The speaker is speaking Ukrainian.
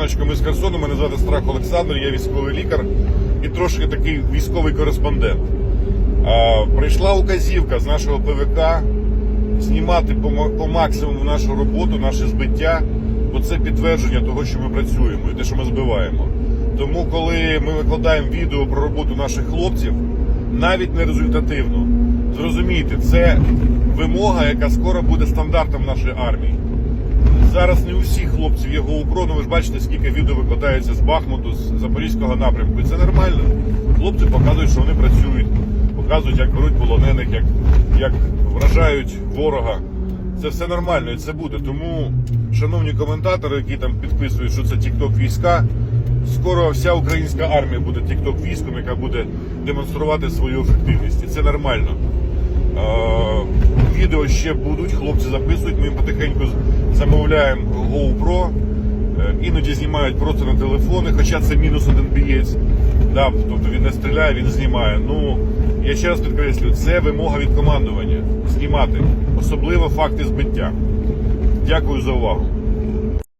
раночку, ми з Херсону. Мене звати Страх Олександр, я військовий лікар і трошки такий військовий кореспондент. А, прийшла указівка з нашого ПВК знімати по, по максимуму нашу роботу, наше збиття, бо це підтвердження того, що ми працюємо і те, що ми збиваємо. Тому, коли ми викладаємо відео про роботу наших хлопців, навіть не результативно, зрозумійте, це вимога, яка скоро буде стандартом нашої армії. Зараз не усі хлопці в його укро, ну ви ж бачите, скільки відео викладається з Бахмуту, з Запорізького напрямку. І це нормально. Хлопці показують, що вони працюють, показують, як беруть полонених, як, як вражають ворога. Це все нормально і це буде. Тому, шановні коментатори, які там підписують, що це TikTok війська, скоро вся українська армія буде TikTok військом, яка буде демонструвати свою ефективність. І це нормально. Відео ще будуть, хлопці записують, ми потихеньку замовляємо GoPro. Е, Іноді знімають просто на телефони, хоча це мінус один бієць. Да, тобто він не стріляє, він знімає. Ну, я ще раз підкреслю, це вимога від командування знімати, особливо факти збиття. Дякую за увагу.